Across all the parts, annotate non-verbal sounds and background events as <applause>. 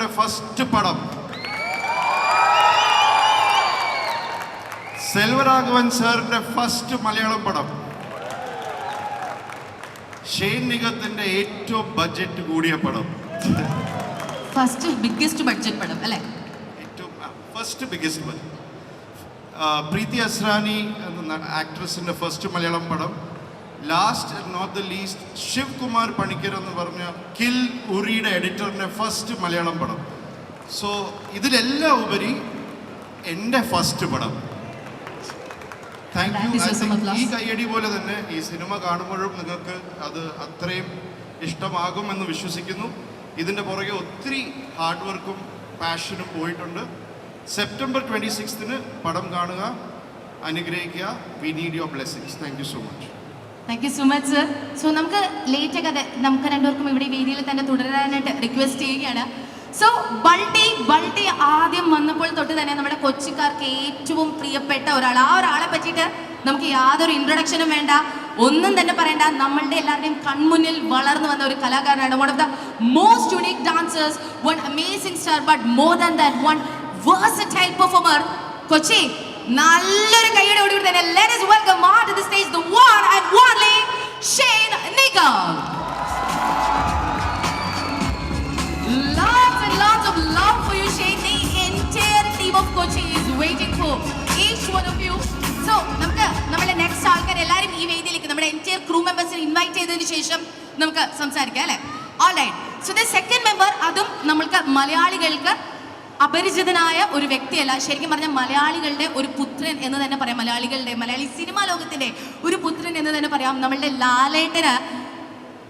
സാറിന്റെ ഫസ്റ്റ് പടം. സെൽവരാഘവൻ സാറിന്റെ ഫസ്റ്റ് മലയാളം പടം. ഷെയ്ൻ നിഗത്തിന്റെ ഏറ്റവും ബഡ്ജറ്റ് കൂടിയ പടം. ഫസ്റ്റ് ബിഗ്ഗസ്റ്റ് ബഡ്ജറ്റ് പടം അല്ലേ? ഏറ്റവും first biggest budget Preethi Asrani എന്ന ആക്ട്രസിന്റെ ഫസ്റ്റ് മലയാളം പടം. Last not the least Shiv Kumar Panicker എന്ന് പറഞ്ഞ കിൽ ഉറിയുടെ എഡിറ്ററിന്റെ ഫസ്റ്റ് മലയാളം പടം. സോ ഇതിലെല്ലാം ഉപരി എന്റെ ഫസ്റ്റ് പടം. Thank you. ഈ കയ്യടി പോലെ തന്നെ ഈ സിനിമ കാണുമ്പോഴും നിങ്ങൾക്ക് അത് അത്രയും ഇഷ്ടമാകുമെന്ന് വിശ്വസിക്കുന്നു. ഇതിന്റെ പുറകെ ഒത്തിരി ഹാർഡ് വർക്കും പാഷനും പോയിട്ടുണ്ട്. സെപ്റ്റംബർ ട്വന്റി സിക്സ്തിന് പടം കാണുക. അനുഗ്രഹിക്കുക. We need your blessings thank you so much thank you so much sir so നമുക്ക് ലേറ്റ് ഒക്കെ നമുക്ക് രണ്ടുപേർക്കും ഇവിടെ വേദിയിൽ തന്നെ തുടരാനായിട്ട് റിക്വസ്റ്റ് ചെയ്യുകയാണ്. സോ ബൾട്ടി ബൾട്ടി ആദ്യം വന്നപ്പോൾ തൊട്ട് തന്നെ നമ്മുടെ കൊച്ചിക്കാർക്ക് ഏറ്റവും പ്രിയപ്പെട്ട ഒരാൾ. ആ ഒരാളെ പറ്റിയിട്ട് നമുക്ക് യാതൊരു ഇൻട്രൊഡക്ഷനും വേണ്ട. ഒന്നും തന്നെ പറയണ്ട. നമ്മളുടെ എല്ലാവരുടെയും കൺമുന്നിൽ വളർന്നു വന്ന ഒരു കലാകാരനാണ്. One of the most unique dancers one amazing star but more than that one versatile performer Kochi നല്ലൊരു കൈയുടെ ഓടി തന്നെ let welcome on to the stage the one and only Shane Nigam. Lots and lots of love for you, Shane. The entire team of Kochi is waiting for each one of you. So, നമുക്ക് നമ്മുടെ next ആൾക്കാർ എല്ലാവരും ഈ വേദിയിലേക്ക് നമ്മുടെ entire crew മെമ്പേഴ്സിനെ invite ചെയ്തതിന് ശേഷം നമുക്ക് സംസാരിക്കാം അല്ലേ alright so the second member അതും നമ്മൾക്ക് മലയാളികൾക്ക് അപരിചിതനായ ഒരു വ്യക്തിയല്ല. ശരിക്കും പറഞ്ഞാൽ മലയാളികളുടെ ഒരു പുത്രൻ എന്ന് തന്നെ പറയാം. മലയാളികളുടെ മലയാളി സിനിമാ ലോകത്തിന്റെ ഒരു പുത്രൻ എന്ന് തന്നെ പറയാം. നമ്മളുടെ ലാലേട്ടന്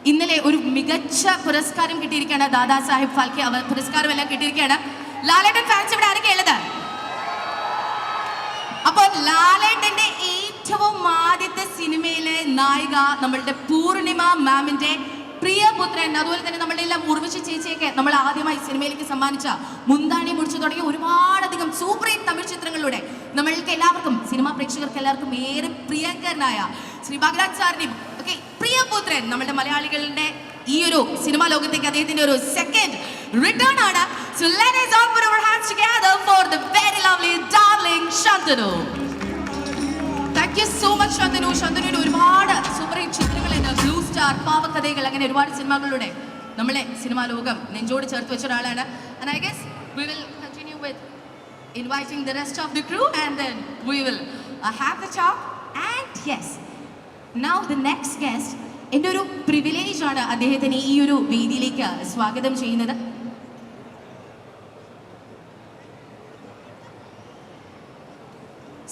ഇന്നലെ ഒരു മികച്ച പുരസ്കാരം കിട്ടിയിരിക്കുകയാണ് ദാദാ സാഹിബ് ഫാൽക്കെ. പുരസ്കാരം എല്ലാം കിട്ടിയിരിക്കുകയാണ്. ലാലേട്ടൻ ഫാൻസ് ഇവിടെ ആരൊക്കെ ഉള്ളത്? അപ്പോൾ ലാലേട്ടന്റെ ഏറ്റവും ആദ്യത്തെ സിനിമയിലെ നായിക നമ്മളുടെ പൂർണിമ മാമിന്റെ പ്രിയപുത്രൻ അതുപോലെ തന്നെ നമ്മുടെ എല്ലാം ഉർവശി ചേച്ചിയൊക്കെ നമ്മൾ ആദ്യമായി സിനിമയിലേക്ക് സമ്മാനിച്ച മുന്താണി മുടിച്ചു തുടങ്ങിയ ഒരുപാടധികം സൂപ്പർ ഹിറ്റ് തമിഴ് ചിത്രങ്ങളിലൂടെ നമ്മൾക്ക് എല്ലാവർക്കും സിനിമാ പ്രേക്ഷകർക്ക് എല്ലാവർക്കും ഏറെ പ്രിയങ്കരനായ ശ്രീ ഭഗരാജ് സാറിനെയും ഒക്കെ പ്രിയപുത്രൻ നമ്മുടെ മലയാളികളുടെ ഈ ഒരു സിനിമാ ലോകത്തേക്ക് അദ്ദേഹത്തിന്റെ ഒരു സെക്കൻഡ് റിട്ടേൺ ആണ്. So let us all put our hands together for the very lovely darling Shantanu. Thank you so much Shantanu Shantanu ഒരുപാട് ബ്ലൂ കഥകൾ അങ്ങനെ ഒരുപാട് സിനിമകളിലൂടെ നമ്മളെ സിനിമാ ലോകം നെഞ്ചോട് ചേർത്ത് വെച്ച ഒരാളാണ്. And I guess we will continue with inviting the rest of the crew and then we will have the talk and yes now the next guest എന്റെ ഒരു ആണ് അദ്ദേഹത്തിന് ഈ ഒരു വേദിയിലേക്ക് സ്വാഗതം ചെയ്യുന്നത്.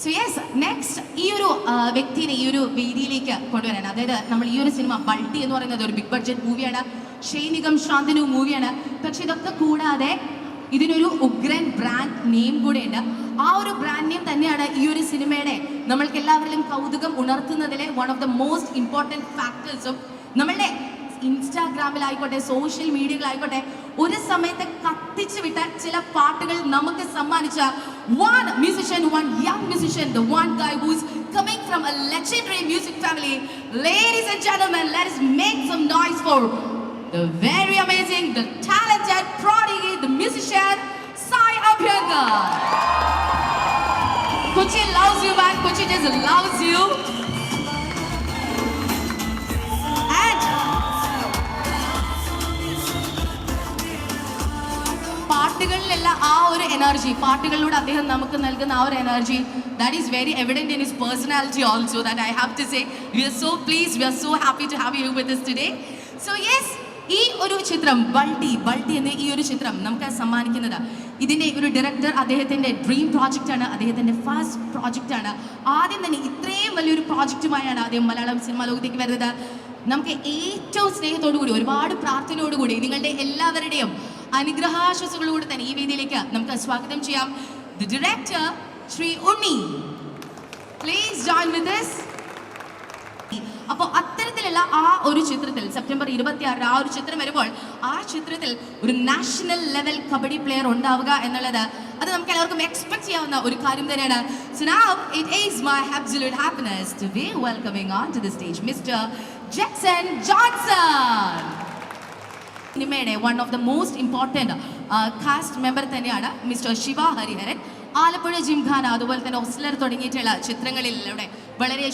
സോ യെസ് നെക്സ്റ്റ് ഈ ഒരു വ്യക്തിനെ ഈ ഒരു വേദിയിലേക്ക് കൊണ്ടുവരാൻ അതായത് നമ്മൾ ഈ ഒരു സിനിമ ബൾട്ടി എന്ന് പറയുന്നത് ഒരു ബിഗ് ബഡ്ജറ്റ് മൂവിയാണ് ഷൈനികം ശാന്തനു മൂവിയാണ് പക്ഷെ ഇതൊക്കെ കൂടാതെ ഇതിനൊരു ഉഗ്രൻ ബ്രാൻഡ് നെയിം കൂടെയുണ്ട്. ആ ഒരു ബ്രാൻഡ് നെയിം തന്നെയാണ് ഈ ഒരു സിനിമയുടെ നമ്മൾക്ക് എല്ലാവരിലും കൗതുകം ഉണർത്തുന്നതിലെ one of the most important ഫാക്ടേഴ്സും നമ്മളുടെ ഇൻസ്റ്റാഗ്രാമിലായിക്കോട്ടെ സോഷ്യൽ മീഡിയകളായിക്കോട്ടെ ഒരു സമയത്ത് കത്തിച്ചു വിട്ട ചില പാട്ടുകൾ നമുക്ക് സമ്മാനിച്ച one musician one young musician the one guy who's coming from a legendary music family ladies and gentlemen let us make some noise for the very amazing the talented prodigy the musician Sai Abhyankar Kochi loves you man Kochi just loves you പാട്ടുകളിലെല്ലാം ആ ഒരു energy പാട്ടുകളിലൂടെ അദ്ദേഹം നമുക്ക് നൽകുന്ന ആ ഒരു energy that is very evident in his personality also that I have to say we are so please we are so happy to have you with today so yes ഈ ഒരു ചിത്രം ബൾട്ടി ബൾട്ടി എന്ന ഈ ഒരു ചിത്രം നമുക്ക് സമ്മാനിക്കുന്നത്. ഇതിന്റെ ഒരു ഡയറക്ടർ അദ്ദേഹത്തിന്റെ ഡ്രീം പ്രോജക്റ്റ് ആണ് അദ്ദേഹത്തിന്റെ ഫസ്റ്റ് പ്രോജക്റ്റ് ആണ്. ആദ്യം തന്നെ ഇത്രയും വലിയൊരു പ്രോജക്റ്റുമായാണ് ആദ്യം മലയാളം സിനിമാ ലോകത്തേക്ക് വരുന്നത്. നമുക്ക് ഏറ്റവും സ്നേഹത്തോടു കൂടി ഒരുപാട് പ്രാർത്ഥനയോടുകൂടി നിങ്ങളുടെ എല്ലാവരുടെയും അനുഗ്രഹാശ്വാസങ്ങളോട് തന്നെ ഈ വേദിയിലേക്ക് നമുക്ക് സ്വാഗതം ചെയ്യാം. The director Shri Unni. Please join with അപ്പോൾ അത്തരത്തിലുള്ള ആ ഒരു ചിത്രത്തിൽ സെപ്റ്റംബർ ഇരുപത്തി ആറിന് ആ ഒരു ചിത്രം വരുമ്പോൾ ആ ചിത്രത്തിൽ ഒരു നാഷണൽ ലെവൽ കബഡി പ്ലെയർ ഉണ്ടാവുക എന്നുള്ളത് അത് നമുക്ക് എല്ലാവർക്കും എക്സ്പെക്ട് ചെയ്യാവുന്ന ഒരു കാര്യം തന്നെയാണ്. So it is my absolute happiness to be welcoming on to the stage Mr. Jackson Johnson. സിനിമയുടെ one of the most important cast member തന്നെയാണ് മിസ്റ്റർ ശിവ ഹരിഹരൻ. ആലപ്പുഴ ജിംഖാന അതുപോലെ തന്നെ ഒസ്ലർ തുടങ്ങിയിട്ടുള്ള ചിത്രങ്ങളിലൂടെ വളരെ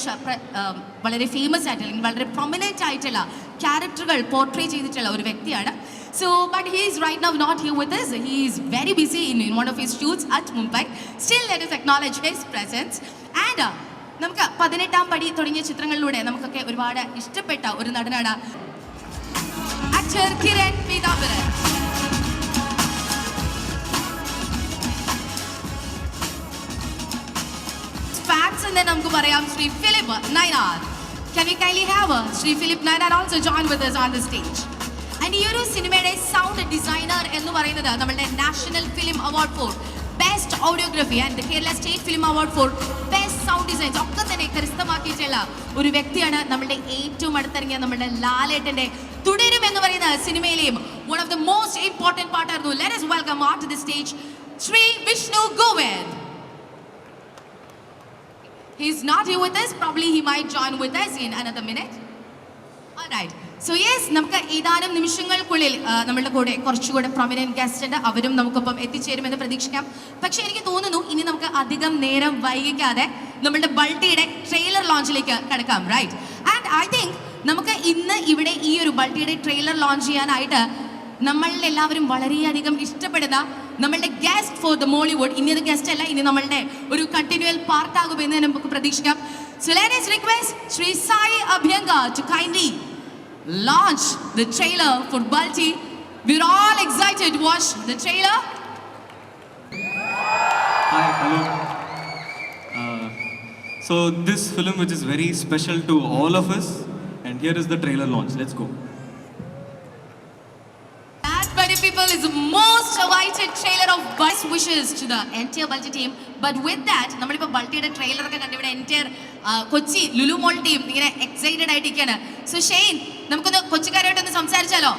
വളരെ ഫേമസ് ആയിട്ടുള്ള അല്ലെങ്കിൽ വളരെ പ്രൊമിനന്റ് ആയിട്ടുള്ള ക്യാരക്ടറുകൾ പോർട്രേ ചെയ്തിട്ടുള്ള ഒരു വ്യക്തിയാണ്. So but he is right now not here with us. He is very busy in one of his shoots at Mumbai still let us acknowledge his presence and നമുക്ക് പതിനെട്ടാം പടി തുടങ്ങിയ ചിത്രങ്ങളിലൂടെ നമുക്കൊക്കെ ഒരുപാട് ഇഷ്ടപ്പെട്ട ഒരു നടനാണ് കിരൺ പീതാംബരൻ ഫാക്ട്സ് എന്ന് നമുക്ക് പറയാം Shri Philip Nayanar Can we kindly have uh, Shri Philip Nayanar also join with us on the stage? And ഈ ഒരു സിനിമയുടെ സൗണ്ട് ഡിസൈനർ എന്ന് പറയുന്നത് നമ്മുടെ national film award for best audiography and Kerala state film award for best sound designs ഒക്കെ തന്നെ കരസ്ഥമാക്കിയിട്ടുള്ള ഒരു വ്യക്തിയാണ് നമ്മുടെ ഏറ്റവും അടുത്തിറങ്ങിയ നമ്മുടെ ലാലേട്ടന്റെ തുടരും എന്ന് പറയുന്ന സിനിമയിലെയും one of the most important പാട്ടായിരുന്നു let us welcome are to the stage Shri Vishnu Govind He's not here with us. Probably he might join with us in another minute. All right. So yes, നമുക്ക് ഏതാനും നിമിഷങ്ങൾക്കുള്ളിൽ നമ്മുടെ കൂടെ കുറച്ചുകൂടെ prominent guest ഉണ്ട് അവരും നമുക്കൊപ്പം എത്തിച്ചേരുമെന്ന് പ്രതീക്ഷിക്കാം പക്ഷെ എനിക്ക് തോന്നുന്നു ഇനി നമുക്ക് അധികം നേരം വൈകിക്കാതെ നമ്മളുടെ ബൾട്ടിയുടെ ട്രെയിലർ ലോഞ്ചിലേക്ക് കിടക്കാം റൈറ്റ് ആൻഡ് ഐ തിങ്ക് നമുക്ക് ഇന്ന് ഇവിടെ ഈ ഒരു ബൾട്ടിയുടെ ട്രെയിലർ ലോഞ്ച് ചെയ്യാനായിട്ട് നമ്മളിൽ എല്ലാവരും വളരെയധികം ഇഷ്ടപ്പെടുന്ന നമ്മളുടെ ഗസ്റ്റ് ഫോർ ദ മോളിവുഡ് ഇനി അത് ഗസ്റ്റ് അല്ല ഇനി നമ്മളുടെ ഒരു കണ്ടിന്യൂൽ പാർട്ട് ആകും എന്ന് നമുക്ക് പ്രതീക്ഷിക്കാം. So request Shri Sai Abhyankar to kindly launch the trailer for Balti we are all excited watch the trailer Hi, hello. Uh, so this film which is very special to all of us and here is the trailer launch. Let's go. That buddy people is the most awaited trailer of best wishes to the entire Balti team. But with that, നമ്മളിപ്പോൾ ബൾട്ടിയുടെ trailer ഒക്കെ കണ്ട് entire Kochi Lulu mall team ഇങ്ങനെ excited ആയിട്ടിരിക്കുകയാണ്. So Shane നമുക്കൊന്ന് കൊച്ചിക്കാരായിട്ടൊന്ന് സംസാരിച്ചാലോ?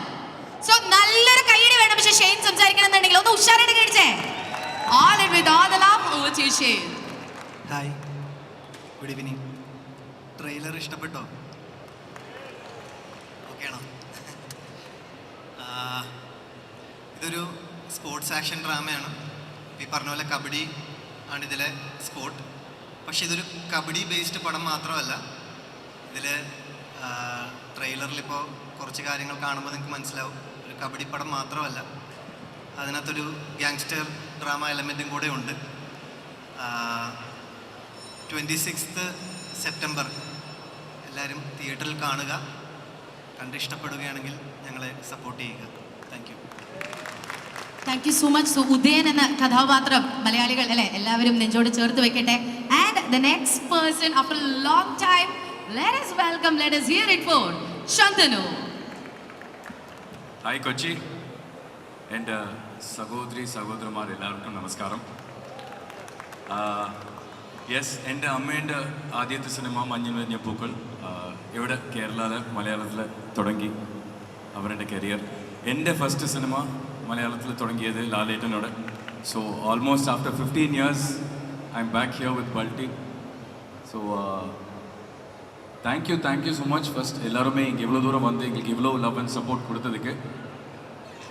So നല്ലൊരു കൈയടി വേണം. പക്ഷെ ഷെയ്ൻ സംസാരിക്കണം എന്നുണ്ടെങ്കിൽ ഒന്ന് ഉഷാറായിട്ട് കഴിച്ചേ All it with all the love. Over to you, hi good evening trailer ഇഷ്ടപ്പെട്ടോ? ഓക്കെയാണോ? ഇതൊരു സ്പോർട്സ് ആക്ഷൻ ഡ്രാമയാണ് ഈ പറഞ്ഞ പോലെ കബഡി ആണ് ഇതിലെ സ്പോർട്ട് പക്ഷെ ഇതൊരു കബഡി ബേസ്ഡ് പടം മാത്രമല്ല. ഇതിൽ ട്രെയിലറിലിപ്പോൾ കുറച്ച് കാര്യങ്ങൾ കാണുമ്പോൾ നിങ്ങൾക്ക് മനസ്സിലാവും. ഒരു കബഡി പടം മാത്രമല്ല. അതിനകത്തൊരു ഗ്യാങ്സ്റ്റർ ഡ്രാമ എലമെന്റും കൂടെ ഉണ്ട്. ട്വന്റി സിക്സ്ത് സെപ്റ്റംബർ എല്ലാവരും തിയേറ്ററിൽ കാണുക. കണ്ട് ഇഷ്ടപ്പെടുകയാണെങ്കിൽ ഞങ്ങളെ സപ്പോർട്ട് ചെയ്യുക. Thank you thank you so much so Udayan എന്ന കഥാപാത്രം മലയാളികൾ അല്ലെ? എല്ലാവരും നെഞ്ചോട് ചേർത്ത് വെക്കട്ടെ. And the next person after long time let us welcome let us hear it for Shantanu hi Kochi എന്റെ സഹോദരി സഹോദരന്മാർ എല്ലാവർക്കും നമസ്കാരം. യെസ് എന്റെ അമ്മേന്റെ ആദ്യത്തെ സിനിമ മഞ്ഞിൽ മഞ്ഞ പൂക്കൾ ആ, ഇവിടെ കേരളത്തിൽ മലയാളത്തിൽ തുടങ്ങി അവരുടെ കരിയർ എൻ്റെ ഫസ്റ്റ് സിനിമ മലയാളത്തിൽ തുടങ്ങിയത് ലാലേട്ടനോട് so almost after fifteen years I'm back here with Balti so thank you thank you so much first எல்லாருமே இங்கே இவ்வளோ தூரம் வந்து எங்களுக்கு இவ்வளோ லவ் அண்ட் சப்போர்ட் கொடுத்ததுக்கு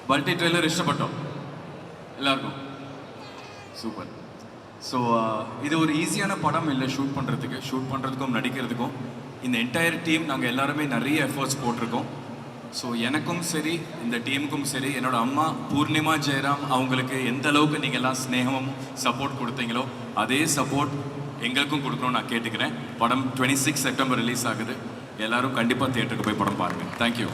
பல்டி ட்ரெய்லர் இஷ்டப்பட்டோம் எல்லாருக்கும் சூப்பர் ஸோ இது ஒரு ஈஸியான படம் இல்லை ஷூட் பண்ணுறதுக்கு ஷூட் பண்ணுறதுக்கும் நடிக்கிறதுக்கும் இந்த என்டையர் டீம் நாங்கள் எல்லாருமே நிறைய எஃபர்ட்ஸ் போட்டிருக்கோம் ஸோ எனக்கும் சரி இந்த டீமுக்கும் சரி என்னோட அம்மா பூர்ணிமா ஜெயராம் அவங்களுக்கு எந்த அளவுக்கு நீங்கள் எல்லாம் ஸ்னேகமும் சப்போர்ட் கொடுத்தீங்களோ அதே சப்போர்ட் எங்களுக்கும் கொடுக்கணும்னு நான் கேட்டுக்கிறேன் படம் டுவெண்ட்டி சிக்ஸ் செப்டம்பர் ரிலீஸ் ஆகுது எல்லாரும் கண்டிப்பாக தியேட்டருக்கு போய் படம் பாருங்கள் thank you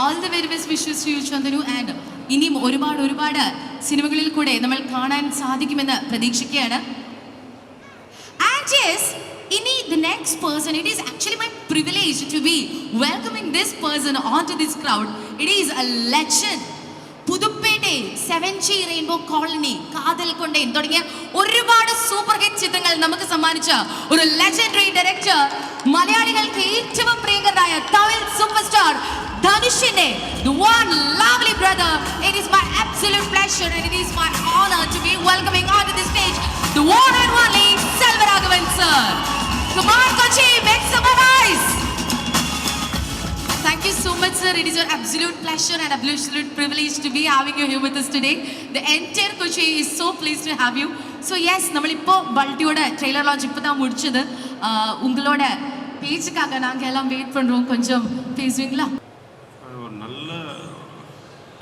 all the very best wishes to you Chandanu and ഇനിയും ഒരുപാട് ഒരുപാട് സിനിമകളിൽ കൂടെ നമ്മൾ കാണാൻ സാധിക്കുമെന്ന് പ്രതീക്ഷിക്കുകയാണ് ആൻഡ് യെസ് ഇനി the next person it is actually my privilege to be welcoming this person on to this crowd it is a legend Pudhupettai seven G rainbow colony Kadhal Kondein തുടങ്ങിയ ഒരുപാട് സൂപ്പർ ഹിറ്റ് ചിത്രങ്ങൾ നമുക്ക് സമ്മാനിച്ച ഒരു legendary director മലയാളികൾക്ക് ഏറ്റവും പ്രിയങ്കരനായ Tamil super star ധനുഷിന്റെ the one lovely brother. It is my absolute pleasure and it is my honor to be welcoming onto the stage the one and only Selvaraghavan Kumar Kochi, make some noise. Thank you so much, sir. It is your absolute pleasure and absolute privilege to be having you here with us today. The entire Kochi is so pleased to have you. So yes நம்மளிப்போ பல்ட்டியோட trailer launch இப்போ தான் முடிச்சது உங்களோட பேச்சுக்காக நாங்கள் எல்லாம் wait பண்ணுறோம் கொஞ்சம் பேசுவீங்களா ஒரு நல்ல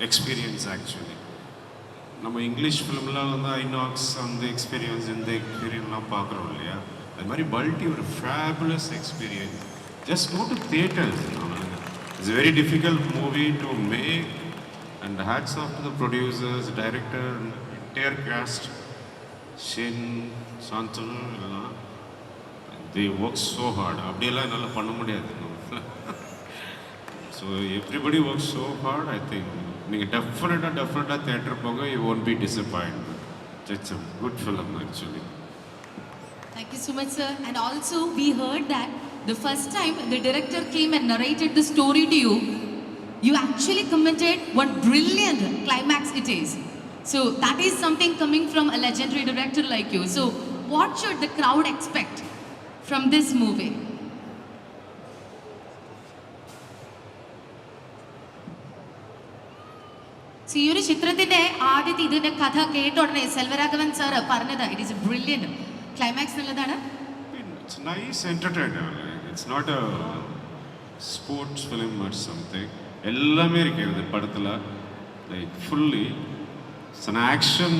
எக்ஸ்பீரியன்ஸ் ஆக்சுவலி நம்ம இங்கிலீஷ் ஃபிலிம்லாம் வந்து ஐநாக்ஸ் அந்த எக்ஸ்பீரியன்ஸ் இந்த எக்ஸ்பீரியன்ஸ்லாம் பார்க்குறோம் இல்லையா அது மாதிரி பல்டி ஒரு fabulous experience just go to theatres it's very difficult movie to make and hats off the producers director entire cast Shane Shantanu எல்லாம் தி ஒர்க் ஸோ ஹார்ட் அப்படியெல்லாம் என்னால் பண்ண முடியாது. So everybody work so hard I think நீங்கள் டெஃபினட்டாக டெஃபினட்டாக theatre போங்க you won't be disappointed it's a good film actually Thank you so much, sir. And also, we heard that the first time the director came and narrated the story to you, you actually commented what brilliant climax it is. So, that is something coming from a legendary director like you. So, what should the crowd expect from this movie? So, ഈ ഒരു ചിത്രത്തിന്റെ ആദ്യത്തെ ഇതിന്റെ കഥ കേട്ട ഉടനെ Selvaraghavan sir പറഞ്ഞത് it is brilliant Climax നല്ലതാണ് It's nice entertainer. Like, it's not a sports film or something. எல்லாமே இருக்கிறது படத்தில் like fully it's an action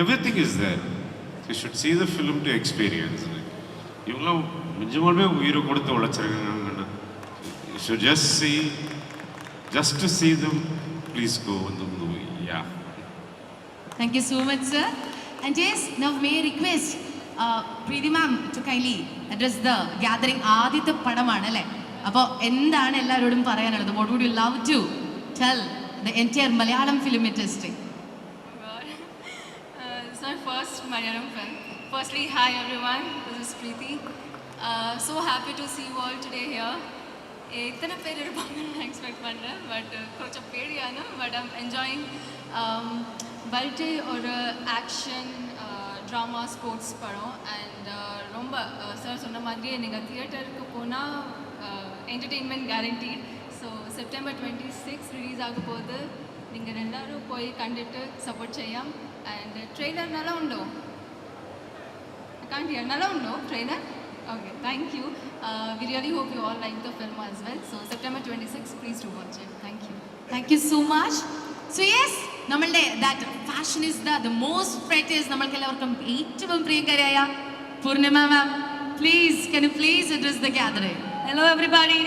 everything is there you should see the film to experience இவங்களாம் நிஜமாலுமே உயிரை கொடுத்து உழைச்சிருக்காங்கன்னா you should just see just to see them please go வந்து yeah thank you so much sir And yes, now may request uh, Preeti ma'am to kindly address the gathering ആദ്യത്തെ പടമാണ് അല്ലേ അപ്പോൾ എന്താണ് എല്ലാവരോടും പറയാനുള്ളത് what would you love to tell the entire Malayalam film industry first Malayalam film. Firstly, hi everyone, this is Preeti. So happy to see you all today here. ഇത്തന പേര് എടുപ്പാൻ എക്സ്പെക്ട് പണ്ടേ ബട്ട് കുറച്ച് പേടിയാണ് but I'm enjoying Balti ஒரு action drama sports படம் and ரொம்ப sir சொன்ன மாதிரியே நீங்கள் தியேட்டருக்கு போனால் entertainment guarantee so September twenty six release ఆగపోదు నింగ ఎల్లారూ పోయి కండక్ట్ సపోర్ట్ చేయం అండ్ ట్రైలర్ నలా ఉండవు కాంట్ నలా ఉండవు trailer okay thank you we really hope you all like the film as well so September twenty six please to watch it thank you thank you so much so നമ്മളുടെ that fashion is the most ഫ്രൈറ്റേഴ്സ് നമ്മൾക്ക് എല്ലാവർക്കും ഏറ്റവും പ്രിയങ്കരിയായ Poornima ma'am please can you please address the gathering hello everybody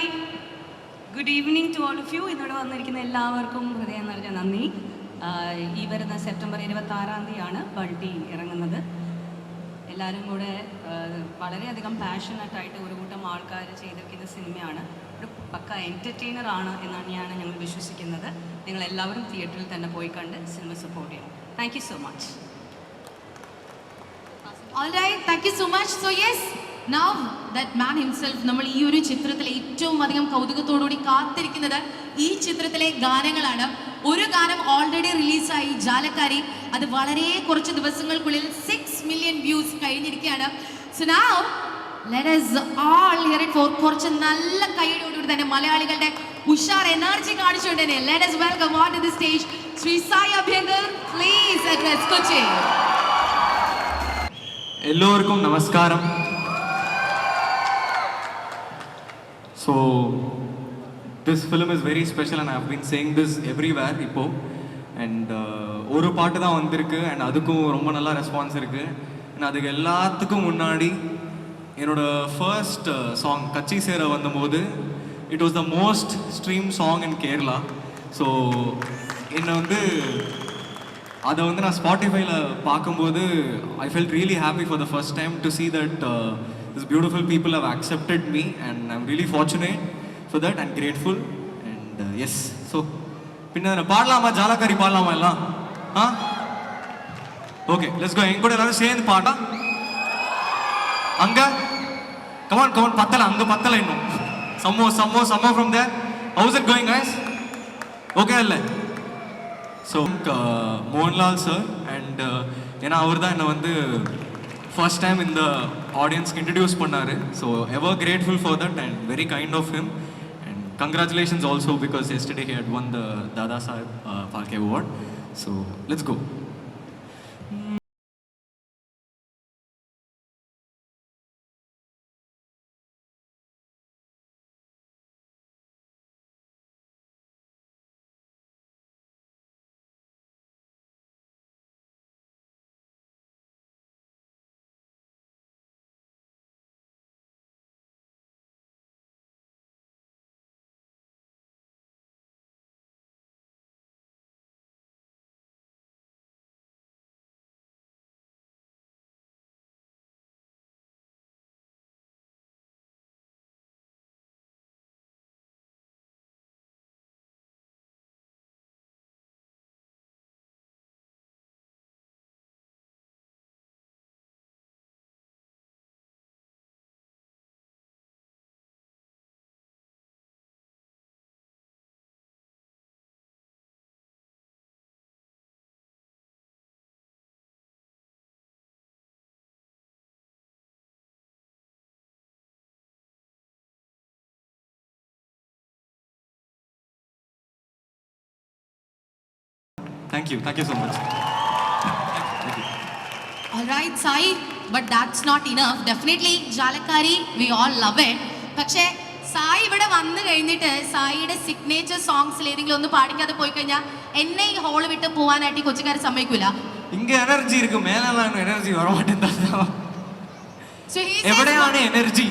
good evening to all of you ഇന്നിവിടെ വന്നിരിക്കുന്ന എല്ലാവർക്കും ഹൃദയം നിറഞ്ഞ നന്ദി. ഈ വരുന്ന സെപ്റ്റംബർ ഇരുപത്തി ആറാം തീയതിയാണ് ബൾട്ടി ഇറങ്ങുന്നത്. എല്ലാവരും കൂടെ വളരെയധികം പാഷനറ്റായിട്ട് ഒരു കൂട്ടം ആൾക്കാർ ചെയ്തിരിക്കുന്ന സിനിമയാണ്. പക്ക എന്റർടൈനർ ആണ് എന്നാണ് ഞാൻ ഞങ്ങൾ വിശ്വസിക്കുന്നത്. നിങ്ങൾ എല്ലാവരും തിയേറ്ററിൽ തന്നെ പോയി കണ്ട് സിനിമ സപ്പോർട്ട് ചെയ്യണം. Thank you so much All right, so much. So yes, now that man himself നമ്മൾ ഈ ഒരു ചിത്രത്തിൽ ഏറ്റവും അധികം കൗതുകത്തോടുകൂടി കാത്തിരിക്കുന്നത് ഈ ചിത്രത്തിലെ ഗാനങ്ങളാണ്. ഒരു ഗാനം ഓൾറെഡി റിലീസായി ജാലക്കാരി അത് വളരെ കുറച്ച് ദിവസങ്ങൾക്കുള്ളിൽ സിക്സ് മില്യൺ വ്യൂസ് കഴിഞ്ഞിരിക്കുകയാണ്. So now let us all hear it for കുറച്ച് നല്ല കൈയോടുകൂടി തന്നെ മലയാളികളുടെ ഉഷാർ എനർജി കാണിച്ചുകൊണ്ട് തന്നെ let us welcome on to the stage Shri Sai Abhyankar please address Kochi എല്ലാവർക്കും നമസ്കാരം so this film is very special and I been saying this everywhere இப்போ அண்ட் ஒரு பாட்டு தான் வந்திருக்கு அண்ட் அதுக்கும் ரொம்ப நல்லா ரெஸ்பான்ஸ் இருக்கு அண்ட் அதுக்கு எல்லாத்துக்கும் முன்னாடி என்னோட first song uh, Katchi Sera வந்தபோது it was the most stream song in Kerala so என்னை வந்து அதை வந்து நான் ஸ்பாட்டிஃபைல பார்க்கும்போது I felt really happy for the first time to see that this beautiful people have accepted me and I'm really fortunate for that and grateful and yes so பின்ன பாடலாமா? ஜாலக்காரி பாடலாமா எல்லாம்? ஆ ஓகே லெட்ஸ் கோ எங்க கூட எல்லாரும் சேர்ந்து பாட்டா அங்க? கமான் கமான் பத்தல அங்க பத்தல இன்னும். Some more some more some more from their house it going guys okay இல்லை ஸோ மோகன்லால் சார் அண்ட் ஏன்னா அவர் தான் என்னை வந்து ஃபர்ஸ்ட் டைம் இந்த ஆடியன்ஸ்க்கு இன்ட்ரடியூஸ் பண்ணார். So ever grateful for that and very kind of him and congratulations also because yesterday he had won the Dada Saheb Phalke award so let's go thank you thank you so much All right, Sai, but that's not enough. Definitely, Jalakari, we all love it. പക്ഷേ സായി ഇവിടെ വന്നു കഴിഞ്ഞിട്ട് സായിയുടെ signature സോങ്സിൽ ഏതെങ്കിലും ഒന്ന് പാടിക്കാതെ പോയി കഴിഞ്ഞാൽ എന്നെ ഈ ഹോൾ വിട്ട് പോവാനായിട്ട് ഈ കൊച്ചുകാരെ സമ്മതിക്കൂല. ഇങ്ങ എനർജി ഇരിക്കും. മേലാണ് എനർജി ഉറവാട്ടെന്താ So he says- എവിടെയാണ് എനർജി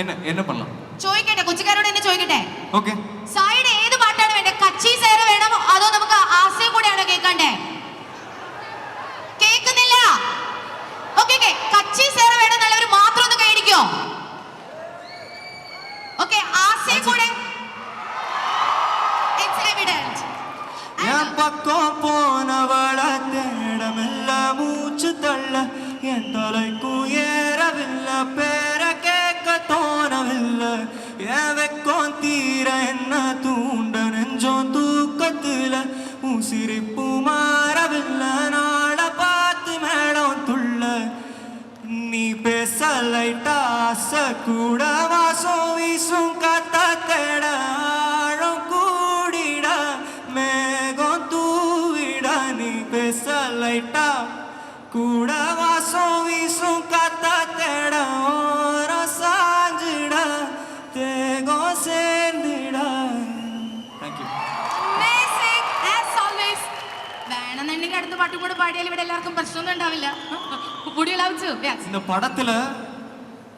என்ன என்ன பண்ணலாம் ചോദിക്കട്ടെ കൊച്ചുകാരോട് എന്നെ ചോദിക്കട്ടെ ஓகே സായിയുടെ ഏത് പാട്ടാണ് വേണ്ടത് കച്ചി സേര വേണമോ അതോ നമുക്ക് ആശയം കൂടെയാണോ കേൾക്കണ്ടേ കേൾക്കുന്നില്ല ഓക്കെ ഓക്കെ കച്ചി സേര വേണം നല്ലവർ മാത്രം ഒന്ന് കൈയടിക്കോ ഓക്കെ ആശയം കൂടെ It's evident. என் பக்கம் போனவள தேடமில்ல மூச்சு தள்ள என் தலைக்கும் ஏறவில்லை பேர கேட்க தோணவில்லை என் தீர என்ன தூண்ட நெஞ்சம் தூக்கத்துல? உசிரிப்பு மாறவில்லை நாள பார்த்து மேடம் துள்ள. நீ பேசலைட்ட ஆசை கூட வாசம் வீசும் கத்த தேட പാട്ടും കൂടെ പാടിയാൽ ഇവിടെ എല്ലാവർക്കും പ്രശ്നമൊന്നും ഉണ്ടാവില്ല Would you love to? Yes. இந்த படத்தில்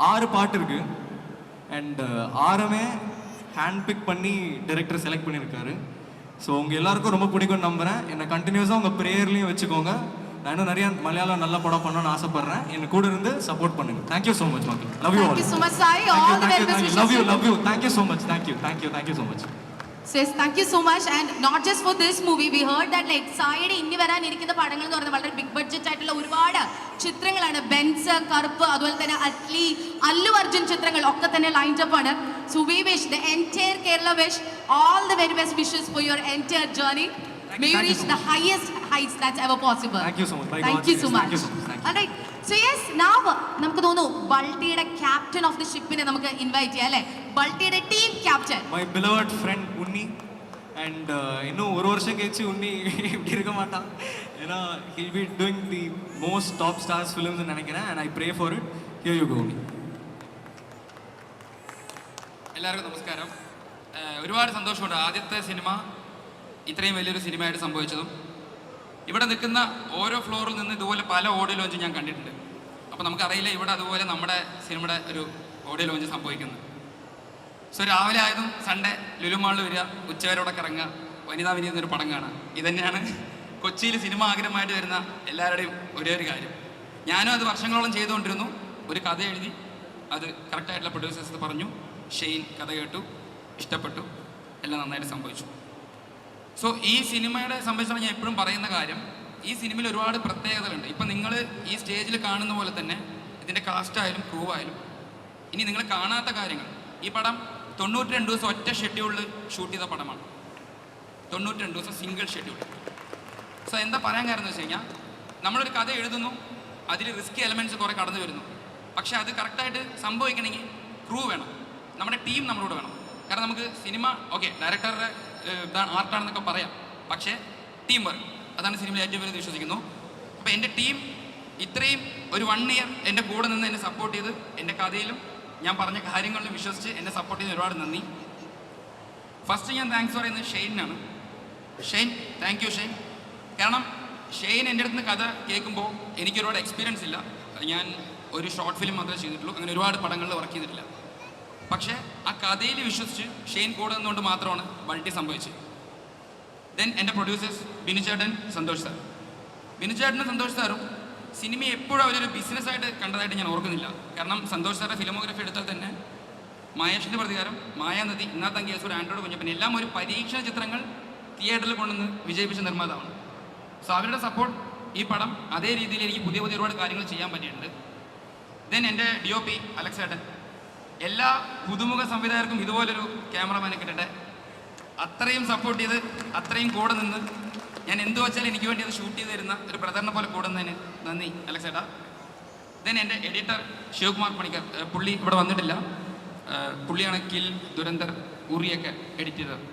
ஆறு பாட்டு இருக்கு அண்ட் ஆறுமே ஹேண்ட் பிக் பண்ணி டைரக்டர் செலக்ட் பண்ணியிருக்காரு ஸோ உங்கள் எல்லாருக்கும் ரொம்ப பிடிக்கும்னு நம்புகிறேன் என்னை கண்டினியூஸாக உங்கள் ப்ரேயர்லையும் வச்சுக்கோங்க நான் இன்னும் நிறைய மலையாளம் நல்ல படம் பண்ணணும்னு ஆசைப்பட்றேன் என்னை கூட இருந்து சப்போர்ட் பண்ணுங்க தேங்க்யூ ஸோ மச் மக்கள் love you Thank all you so much, Sai. All the very best wishes. Love you to you. Love you thank you so much thank you thank you thank you so much Says thank you so much and not just for this movie we heard that like സായിയുടെ ഇനി വരാനിരിക്കുന്ന പടങ്ങൾ എന്ന് പറയുന്നത് വളരെ big budget ആയിട്ടുള്ള ഒരുപാട് ചിത്രങ്ങളാണ്. ബെൻസ് കറുപ്പ് അതുപോലെ തന്നെ അറ്റ്ലി അല്ലു അർജുൻ ചിത്രങ്ങൾ ഒക്കെ തന്നെ ലൈൻഡ് അപ്പ് ആണ്. So we wish the entire Kerala wish all the very best wishes for your entire journey May you Thank you reach so the highest heights that's ever possible Thank you so much. By thank God's you so grace. Thank much you so much. Thank you. Alright. So yes, now നമുക്ക് തോന്നുന്നു ബൾട്ടിയുടെ captain of the ഷിപ്പിനെ നമുക്ക് invite ചെയ്യാം അല്ലേ ബൾട്ടിയുടെ team captain my beloved friend Unni and இன்னும் ஒரு வருஷம் கழிச்சு உன்னி இப்படி இருக்க மாட்டான் ஏன்னா he'll be doing the most top stars films நினைக்கிறேன் and I pray for it here you go Unni എല്ലാവർക്കും നമസ്കാരം ഏഹ് ഒരുപാട് സന്തോഷമുണ്ട് ആദ്യത്തെ സിനിമ ഇത്രയും വലിയൊരു സിനിമയായിട്ട് സംഭവിച്ചതും ഇവിടെ നിൽക്കുന്ന ഓരോ ഫ്ലോറിൽ നിന്ന് ഇതുപോലെ പല ഓഡിയോ ലോഞ്ച് ഞാൻ കണ്ടിട്ടുണ്ട്. അപ്പോൾ നമുക്കറിയില്ല ഇവിടെ അതുപോലെ നമ്മുടെ സിനിമയുടെ ഒരു ഓഡിയോ ലോഞ്ച് സംഭവിക്കുന്നത് സോ രാവിലെ ആയതും സൺഡേ ലുലുമാളിൽ വരിക ഉച്ചവരോടൊക്കെ ഇറങ്ങുക വനിതാ വിനീത എന്നൊരു പടം കാണുക. ഇതന്നെയാണ് കൊച്ചിയിൽ സിനിമ ആഗ്രഹമായിട്ട് വരുന്ന എല്ലാവരുടെയും ഒരേ ഒരു കാര്യം. ഞാനും അത് വർഷങ്ങളോളം ചെയ്തുകൊണ്ടിരുന്നു. ഒരു കഥ എഴുതി അത് കറക്റ്റായിട്ടുള്ള പ്രൊഡ്യൂസേഴ്സ് പറഞ്ഞു. ഷെയ്ൻ കഥ കേട്ടു ഇഷ്ടപ്പെട്ടു എല്ലാം നന്നായിട്ട് സംഭവിച്ചു. സോ ഈ സിനിമയുടെ സംബന്ധിച്ചാണ് ഞാൻ എപ്പോഴും പറയുന്ന കാര്യം ഈ സിനിമയിൽ ഒരുപാട് പ്രത്യേകതകളുണ്ട്. ഇപ്പം നിങ്ങൾ ഈ സ്റ്റേജിൽ കാണുന്ന പോലെ തന്നെ ഇതിന്റെ കാസ്റ്റ് ആയാലും ക്രൂ ആയാലും ഇനി നിങ്ങൾ കാണാത്ത കാര്യങ്ങൾ. ഈ പടം തൊണ്ണൂറ്റി രണ്ട് ദിവസം ഒറ്റ ഷെഡ്യൂളിൽ ഷൂട്ട് ചെയ്ത പടമാണ്. തൊണ്ണൂറ്റി രണ്ട് ദിവസം സിംഗിൾ ഷെഡ്യൂൾ സോ എന്താ പറയാൻ കാര്യം എന്ന് വെച്ച് കഴിഞ്ഞാൽ നമ്മളൊരു കഥ എഴുതുന്നു അതിൽ റിസ്കി എലമെന്റ്സ് കുറേ കടന്നു വരുന്നു. പക്ഷേ അത് കറക്റ്റായിട്ട് സംഭവിക്കണമെങ്കിൽ ക്രൂ വേണം. നമ്മുടെ ടീം നമ്മളോട് വേണം. കാരണം നമുക്ക് സിനിമ ഓക്കെ ഡയറക്ടറുടെ ഇതാണ് ആർട്ടാണെന്നൊക്കെ പറയാം. പക്ഷേ ടീം വർക്ക് അതാണ് സിനിമയിൽ ഏറ്റവും വലിയ വിശ്വസിക്കുന്നു. അപ്പോൾ എന്റെ ടീം ഇത്രയും ഒരു വൺ ഇയർ എന്റെ കൂടെ നിന്ന് എന്നെ സപ്പോർട്ട് ചെയ്ത് എന്റെ കഥയിലും ഞാൻ പറഞ്ഞ കാര്യങ്ങളിലും വിശ്വസിച്ച് എന്നെ സപ്പോർട്ട് ചെയ്ത് ഒരുപാട് നന്ദി. ഫസ്റ്റ് ഞാൻ താങ്ക്സ് പറയുന്നത് ഷെയ്നാണ് ഷെയ്ൻ താങ്ക് യു ഷെയ്ൻ. കാരണം ഷെയ്ൻ എന്റെ അടുത്ത് കഥ കേൾക്കുമ്പോൾ എനിക്ക് ഒരുപാട് എക്സ്പീരിയൻസ് ഇല്ല. ഞാൻ ഒരു ഷോർട്ട് ഫിലിം മാത്രമേ ചെയ്തിട്ടുള്ളൂ. അങ്ങനെ ഒരുപാട് പടങ്ങളിൽ വർക്ക് ചെയ്തിട്ടില്ല. പക്ഷേ ആ കഥയിൽ വിശ്വസിച്ച് ഷെയ്ൻ കൂടെ നിന്നുകൊണ്ട് മാത്രമാണ് മൾട്ടി സംഭവിച്ചത്. ദെൻ എന്റെ പ്രൊഡ്യൂസേഴ്സ് ബിനുചേട്ടൻ സന്തോഷ് സാർ ബിനുചേട്ടനും സന്തോഷ് സാറും സിനിമ എപ്പോഴും അവരൊരു ബിസിനസ്സായിട്ട് കണ്ടതായിട്ട് ഞാൻ ഓർക്കുന്നില്ല. കാരണം സന്തോഷ് സാറിന്റെ ഫിലിമോഗ്രഫി എടുത്താൽ തന്നെ മഹേഷിന്റെ പ്രതികാരം മായാനദി ഇന്നാത്തം കേസൂർ ആൻഡ്രോയിഡ് കുഞ്ഞപ്പൻ എല്ലാം ഒരു പരീക്ഷണ ചിത്രങ്ങൾ തിയേറ്ററിൽ കൊണ്ടുവന്ന് വിജയിപ്പിച്ച നിർമ്മാതാവാണ്. സോ അവരുടെ സപ്പോർട്ട് ഈ പടം അതേ രീതിയിൽ എനിക്ക് പുതിയ പുതിയ ഒരുപാട് കാര്യങ്ങൾ ചെയ്യാൻ പറ്റിയിട്ടുണ്ട്. ദെൻ എന്റെ ഡി ഒ പി അലക്സേട്ടൻ എല്ലാ പുതുമുഖ സംവിധായകർക്കും ഇതുപോലൊരു ക്യാമറമാനെ കിട്ടട്ടെ. അത്രയും സപ്പോർട്ട് ചെയ്ത് അത്രയും കൂടെ നിന്ന് ഞാൻ എന്ത് വെച്ചാലും എനിക്ക് വേണ്ടി അത് ഷൂട്ട് ചെയ്ത് തരുന്ന ഒരു ബ്രദറിനെ പോലെ കൂടുന്നതിന് നന്ദി അലക്സേട്ടാ ദെൻ എന്റെ എഡിറ്റർ ശിവകുമാർ പണിക്കർ പുള്ളി ഇവിടെ വന്നിട്ടില്ല. പുള്ളിയാണ് കിൽ ദുരന്തർ ഉറിയൊക്കെ എഡിറ്റ് ചെയ്തത്.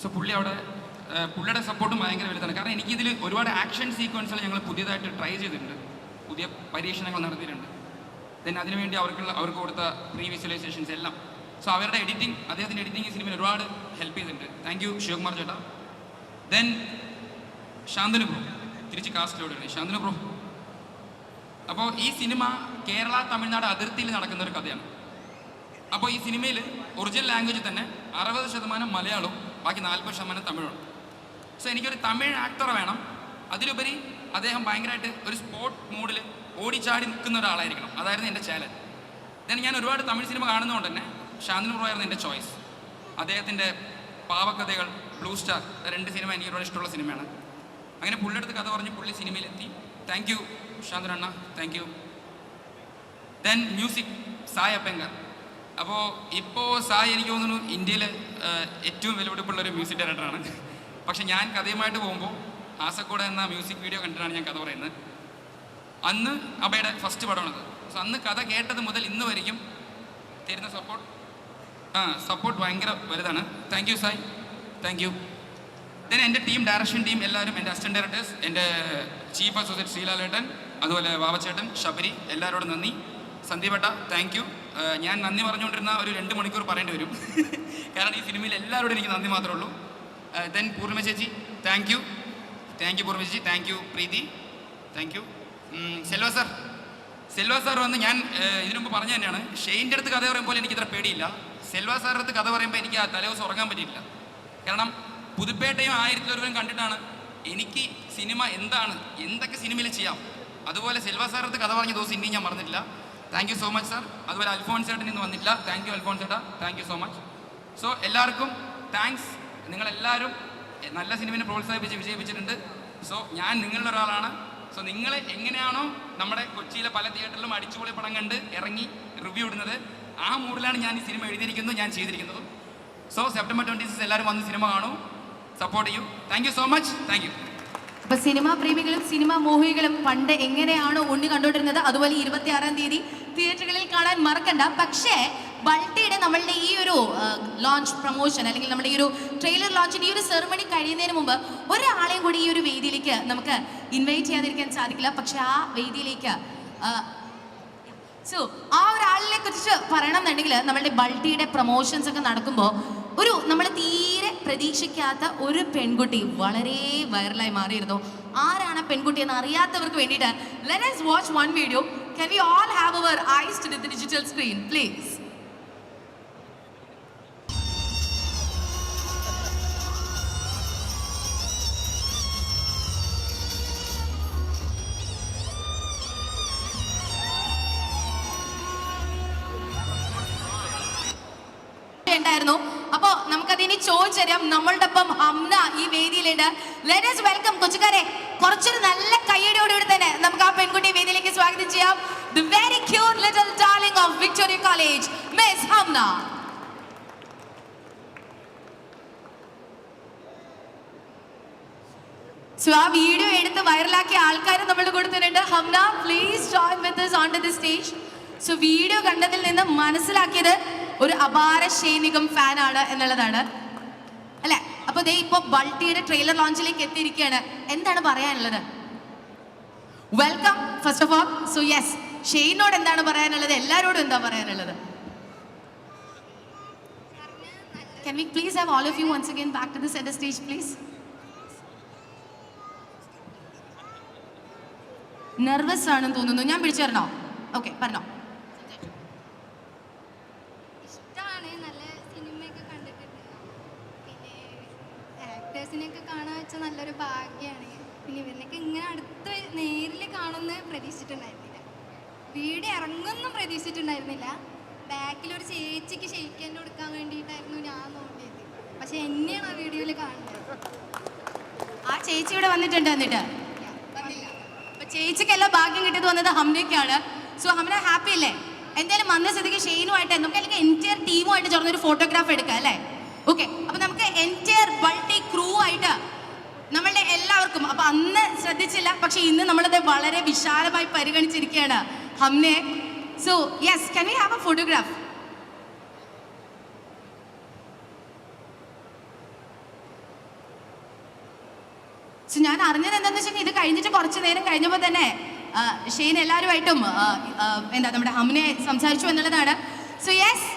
സോ പുള്ളി അവിടെ പുള്ളിയുടെ സപ്പോർട്ടും ഭയങ്കര വലുതാണ്. കാരണം എനിക്കിതിൽ ഒരുപാട് ആക്ഷൻ സീക്വൻസുകൾ ഞങ്ങൾ പുതിയതായിട്ട് ട്രൈ ചെയ്തിട്ടുണ്ട്. പുതിയ പരീക്ഷണങ്ങൾ നടത്തിയിട്ടുണ്ട്. ദെൻ അതിനുവേണ്ടി അവർക്കുള്ള അവർക്ക് കൊടുത്ത പ്രീ വിഷ്വലൈസേഷൻസ് എല്ലാം. സോ അവരുടെ എഡിറ്റിംഗ് അദ്ദേഹത്തിന്റെ എഡിറ്റിംഗ് ഈ സിനിമയിൽ ഒരുപാട് ഹെൽപ്പ് ചെയ്തിട്ടുണ്ട്. താങ്ക് യു ശിവകുമാർ ചേട്ടാ. ദെൻ ശാന്തനു ബ്രോ തിരിച്ച് കാസ്റ്റിലോട് ശാന്തനു ബ്രോ അപ്പോൾ ഈ സിനിമ കേരള തമിഴ്നാട് അതിർത്തിയിൽ നടക്കുന്ന ഒരു കഥയാണ്. അപ്പോൾ ഈ സിനിമയിൽ ഒറിജിനൽ ലാംഗ്വേജ് തന്നെ അറുപത് ശതമാനം മലയാളവും ബാക്കി നാൽപ്പത് ശതമാനം തമിഴുമാണ്. സോ എനിക്കൊരു തമിഴ് ആക്ടർ വേണം. അതിലുപരി അദ്ദേഹം ഭയങ്കരമായിട്ട് ഒരു സ്പോർട്ട് മൂഡിൽ ഓടിച്ചാടി നിൽക്കുന്ന ഒരാളായിരിക്കണം. അതായിരുന്നു എന്റെ ചാലഞ്ച് ദെൻ ഞാൻ ഒരുപാട് തമിഴ് സിനിമ കാണുന്നതുകൊണ്ട് തന്നെ ഷാന്തിനു ബ്രോ എന്റെ ചോയ്സ് അദ്ദേഹത്തിന്റെ പാവക്കഥകൾ ബ്ലൂ സ്റ്റാർ രണ്ട് സിനിമ എനിക്ക് ഒരുപാട് ഇഷ്ടമുള്ള സിനിമയാണ് അങ്ങനെ പുള്ളിയെടുത്ത് കഥ പറഞ്ഞ് പുള്ളി സിനിമയിലെത്തി താങ്ക് യു ശാന്തനു അണ്ണ. Thank you then music Sai Abhyankar അപ്പോൾ ഇപ്പോൾ സായ് എനിക്ക് തോന്നുന്നു ഇന്ത്യയിലെ ഏറ്റവും വിലപിടിപ്പുള്ള ഒരു മ്യൂസിക് ഡയറക്ടറാണ് പക്ഷേ ഞാൻ കഥയുമായിട്ട് പോകുമ്പോൾ ആസക്കോട് എന്ന മ്യൂസിക് വീഡിയോ കണ്ടിട്ടാണ് ഞാൻ കഥ പറയുന്നത്. അന്ന് അബയുടെ ഫസ്റ്റ് പടമാണത്. സോ അന്ന് കഥ കേട്ടത് മുതൽ ഇന്ന് വരെയും തരുന്ന സപ്പോർട്ട് ആ സപ്പോർട്ട് ഭയങ്കര വലുതാണ്. Thank you Sai. Thank you then എന്റെ ടീം ഡയറക്ഷൻ ടീം എല്ലാവരും എന്റെ അസിസ്റ്റന്റ് ഡയറക്ടേഴ്സ് എന്റെ ചീഫ് അസോസിയേറ്റ് ശ്രീലാലേട്ടൻ അതുപോലെ വാവച്ചേട്ടൻ ശബരി എല്ലാവരോടും നന്ദി. സന്ദീപേട്ട താങ്ക് യു ഞാൻ നന്ദി പറഞ്ഞുകൊണ്ടിരുന്ന ഒരു രണ്ട് മണിക്കൂർ പറയേണ്ടി വരും. <laughs> കാരണം ഈ സിനിമയിൽ എല്ലാവരോടും എനിക്ക് നന്ദി മാത്രമേ ഉള്ളൂ. ദെൻ പൂർണിമ ചേച്ചി thank you thank you Poornima ചേച്ചി. Thank you Preethi. Thank you Selva sir. Selva sir വന്ന് ഞാൻ ഏഹ്, ഇതിനു മുമ്പ് പറഞ്ഞു തന്നെയാണ്. ഷെയിന്റെ അടുത്ത് കഥ പറയുമ്പോൾ എനിക്ക് ഇത്ര പേടിയില്ല. സെൽവ സാറിന്റെ അടുത്ത് കഥ പറയുമ്പോൾ എനിക്ക് ആ തലേദിവസം ഉറങ്ങാൻ പറ്റിയില്ല കാരണം പുതുപ്പേട്ടയും ആയിരത്തിലൊരുവരും കണ്ടിട്ടാണ് എനിക്ക് സിനിമ എന്താണ് എന്തൊക്കെ സിനിമയിൽ ചെയ്യാം. അതുപോലെ സെൽവ സാറിന്റെ കഥ പറഞ്ഞ ദിവസം ഇനിയും ഞാൻ പറഞ്ഞിട്ടില്ല thank you so much sir അതുപോലെ അൽഫോൺസ് ചേട്ടൻ ഇന്ന് വന്നില്ല താങ്ക് യു അൽഫോൺസ് ചേട്ടാ. Thank you so much so എല്ലാവർക്കും താങ്ക്സ് നിങ്ങളെല്ലാവരും നല്ല സിനിമയെ പ്രോത്സാഹിപ്പിച്ച് വിജയിപ്പിച്ചിട്ടുണ്ട്. സോ ഞാൻ നിങ്ങളുടെ ഒരാളാണ്. സോ നിങ്ങൾ എങ്ങനെയാണോ നമ്മുടെ കൊച്ചിയിലെ പല തിയേറ്ററിലും അടിച്ചുപൊളി പടം കണ്ട് ഇറങ്ങി റിവ്യൂ ഇടുന്നത് ആ മൂഡിലാണ് ഞാൻ ഈ സിനിമ എഴുതിയിരിക്കുന്നതും ഞാൻ ചെയ്തിരിക്കുന്നതും. സോ സെപ്റ്റംബർ ട്വന്റി സിക്സ് എല്ലാവരും വന്ന് സിനിമ കാണൂ സപ്പോർട്ട് ചെയ്യൂ. Thank you so much thank you അപ്പൊ സിനിമാ പ്രേമികളും സിനിമാ മോഹികളും പണ്ട് എങ്ങനെയാണോ ഉണ്ണി കണ്ടുകൊണ്ടിരുന്നത് അതുപോലെ ഇരുപത്തി ആറാം തീയതി തിയേറ്ററുകളിൽ കാണാൻ മറക്കണ്ട. പക്ഷേ ബൾട്ടിയുടെ നമ്മളുടെ ഈ ഒരു ലോഞ്ച് പ്രൊമോഷൻ അല്ലെങ്കിൽ നമ്മുടെ ഈ ഒരു ട്രെയിലർ ലോഞ്ചിന്റെ ഈ ഒരു സെറമണി കഴിയുന്നതിന് മുമ്പ് ഒരാളെയും കൂടി ഈ ഒരു വേദിയിലേക്ക് നമുക്ക് ഇൻവൈറ്റ് ചെയ്യാതിരിക്കാൻ സാധിക്കില്ല. പക്ഷെ ആ വേദിയിലേക്ക് സോ ആ ഒരാളിനെ കുറിച്ച് പറയണം എന്നുണ്ടെങ്കിൽ നമ്മളുടെ ബൾട്ടിയുടെ പ്രൊമോഷൻസ് ഒക്കെ നടക്കുമ്പോൾ ഒരു നമ്മൾ തീരെ പ്രതീക്ഷിക്കാത്ത ഒരു പെൺകുട്ടി വളരെ വൈറലായി മാറിയിരുന്നു. ആരാണ് പെൺകുട്ടി എന്ന് അറിയാത്തവർക്ക് വേണ്ടിയിട്ട് let watch one video can you all have our eyes to the digital screen please? വേദിയിലുണ്ട്. ലെറ്റ് വെൽക്കം കൊച്ചുകാരെ. കുറച്ചൊരു നല്ല കയ്യടിയോടുകൂടി തന്നെ നമുക്ക് ആ പെൺകുട്ടിയെ വേദിയിലേക്ക് സ്വാഗതം ചെയ്യാം. The very cute little darling of Victoria college miss Hamna so ആ വീഡിയോ എടുത്ത് വൈറലാക്കിയ ആൾക്കാർ നമ്മൾ കൊടുത്തിട്ടുണ്ട് Hamna please join with on to the stage so video കണ്ടതിൽ നിന്ന് മനസ്സിലാക്കിയത് ഒരു അപാര ശൈനികം ഫാനാണ് എന്നുള്ളതാണ്. ദേ ഇപ്പൊ ബൾട്ടിയുടെ ട്രെയിലർ ലോഞ്ചിലേക്ക് എത്തിയിരിക്കുകയാണ് എന്താണ് പറയാനുള്ളത്? Welcome first of all so yes ഷെയ്നോട് എന്താണ് പറയാനുള്ളത്? എല്ലാരോടും എന്താ പറയാനുള്ളത്? Can we please have all of you once again back to the center stage, please? Nervous ആണെന്ന് തോന്നുന്നു. ഞാൻ പിടിച്ചു Okay, ഓക്കെ പറഞ്ഞോ ഇഷ്ടമാണ് നല്ല സിനിമയൊക്കെ കണ്ടിട്ടുണ്ട് പിന്നെ ആക്ടേഴ്സിനെയൊക്കെ കാണാൻ വെച്ചാൽ നല്ലൊരു ഭാഗ്യമാണ് പിന്നെ ഇവരിനൊക്കെ ഇങ്ങനെ അടുത്ത് നേരിൽ കാണുമെന്ന് പ്രതീക്ഷിച്ചിട്ടുണ്ടായിരുന്നില്ല. വീട് ഇറങ്ങുമെന്നും പ്രതീക്ഷിച്ചിട്ടുണ്ടായിരുന്നില്ല. ബാക്കിൽ ഒരു ചേച്ചിക്ക് ഷെയ്ക്കന്റെ കൊടുക്കാൻ വേണ്ടിയിട്ടായിരുന്നു ഞാൻ നോക്കിയത്. പക്ഷെ എന്നെയാണ് ആ വീഡിയോയിൽ കാണുന്നത്. ആ ചേച്ചി ഇവിടെ വന്നിട്ടുണ്ട് എന്നിട്ട്? അപ്പൊ ചേച്ചിക്കല്ല ഭാഗ്യം കിട്ടിയത് വന്നത് ഹംനയ്ക്കാണ് സോ ഹംന ഹാപ്പി അല്ലേ? എന്തായാലും വന്ന സ്ഥിതിക്ക് ഷെയ്നുമായിട്ട് നമുക്ക് അല്ലെങ്കിൽ എന്റയർ ടീമുമായിട്ട് ചേർന്നൊരു ഫോട്ടോഗ്രാഫ് എടുക്കാം അല്ലേ? ഓക്കെ അപ്പൊ നമുക്ക് എന്റയർ ബൾട്ടി ക്രൂ ആയിട്ട് നമ്മളുടെ എല്ലാവർക്കും. അപ്പൊ അന്ന് ശ്രദ്ധിച്ചില്ല പക്ഷെ ഇന്ന് നമ്മളത് വളരെ വിശാലമായി പരിഗണിച്ചിരിക്കുകയാണ് ഹംനെ. So yes can you have a photograph so ഞാൻ അറിഞ്ഞത് എന്താണെന്ന് വെച്ചാൽ ഇത് കഴിഞ്ഞിട്ട് കുറച്ച് നേരം കഴിഞ്ഞപ്പോൾ തന്നെ ഷെയ്ൻ എല്ലാവരുമായിട്ടും എന്താ നമ്മുടെ ഹംനെ സംസാരിച്ചു എന്നുള്ളതാണ്. സോ യെസ്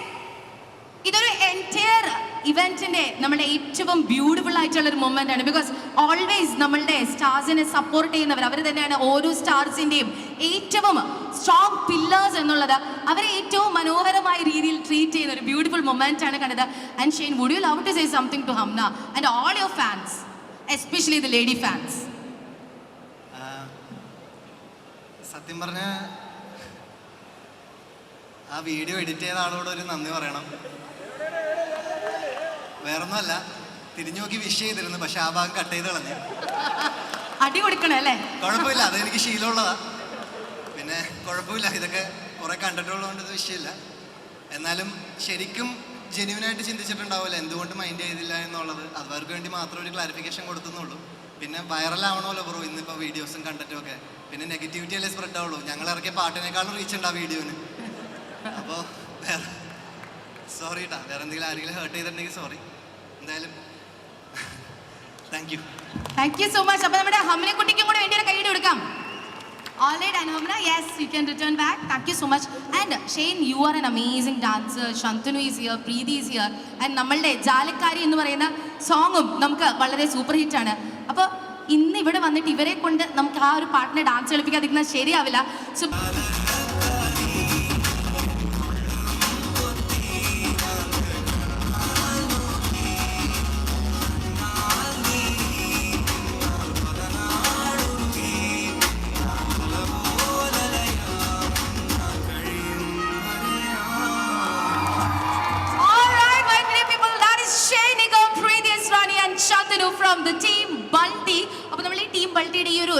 ഇതൊരു എന്റയർ ഇവന്റിന്റെ നമ്മുടെ ഏറ്റവും ബ്യൂട്ടിഫുൾ ആയിട്ടുള്ള ഒരു മൊമെന്റ് ആണ്. ബിക്കോസ് ഓൾവേസ് നമ്മളുടെ സ്റ്റാർസിനെ സപ്പോർട്ട് ചെയ്യുന്നവർ അവർ തന്നെയാണ് ഓരോ സ്റ്റാർസിന്റെയും ഏറ്റവും സ്ട്രോങ് പില്ലേഴ്സ് എന്നുള്ളത്. അവരെ ഏറ്റവും മനോഹരമായ രീതിയിൽ ട്രീറ്റ് ചെയ്യുന്ന ഒരു ബ്യൂട്ടിഫുൾ മൊമെന്റ് ആണ് കണ്ടത്. And Shane would you love to say something to Hamna and all your fans especially the lady fans സത്യം പറഞ്ഞ ആ വീഡിയോ എഡിറ്റ് ചെയ്ത ആളോട് ഒരു നന്ദി പറയണം. വേറൊന്നുമല്ല. തിരിഞ്ഞു നോക്കി വിഷ് ചെയ്തിരുന്നു പക്ഷെ ആ ഭാഗം കട്ട് ചെയ്ത് കളഞ്ഞു. അടി കൊടുക്കണേ അല്ലേ? കുഴപ്പമില്ല അത് എനിക്ക് ശീലമുള്ളതാ. പിന്നെ കുഴപ്പമില്ല ഇതൊക്കെ കുറെ കണ്ടിട്ടുള്ളതുകൊണ്ട് ഇത് വിഷയമില്ല എന്നാലും ശരിക്കും ജെന്യൂനായിട്ട് ചിന്തിച്ചിട്ടുണ്ടാവില്ല എന്തുകൊണ്ട് മൈൻഡ് ചെയ്തില്ല എന്നുള്ളത്. അവർക്ക് വേണ്ടി മാത്രം ഒരു ക്ലാരിഫിക്കേഷൻ കൊടുത്തുന്നുള്ളൂ. പിന്നെ വൈറലാവണമല്ലോ ബ്രോ ഇന്നിപ്പോൾ വീഡിയോസും കണ്ടിട്ടും ഒക്കെ. പിന്നെ നെഗറ്റിവിറ്റി അല്ലേ സ്പ്രെഡ് ആവുള്ളൂ. ഞങ്ങൾ ഇറക്കിയ പാട്ടിനേക്കാളും റീച്ച് ഉണ്ട് ആ വീഡിയോന് അപ്പോൾ വേറെ സോറി കേട്ടാ വേറെ എന്തെങ്കിലും ആരെങ്കിലും ഹേർട്ട് ചെയ്തിട്ടുണ്ടെങ്കിൽ സോറി എന്തായാലും thank you thank you so much അപ്പൊ നമ്മുടെ ഹംനെ കുട്ടിക്കും കൂടെ വേണ്ടി ഒരു കൊടുക്കാം All right, and Hamna, yes, you can return back. Thank you so much. And Shane, you are an amazing dancer. Shantanu is here, Preeti is here. നമ്മളുടെ ജാലക്കാരി എന്ന് പറയുന്ന സോങ്ങും നമുക്ക് വളരെ സൂപ്പർ ഹിറ്റ് ആണ് അപ്പോൾ ഇന്ന് ഇവിടെ വന്നിട്ട് ഇവരെ കൊണ്ട് നമുക്ക് ആ ഒരു പാട്ടിനെ ഡാൻസ് കളിപ്പിക്കാതിരിക്കുന്നത് ശരിയാവില്ല സോ ബൾട്ടിയുടെ ഈ ഒരു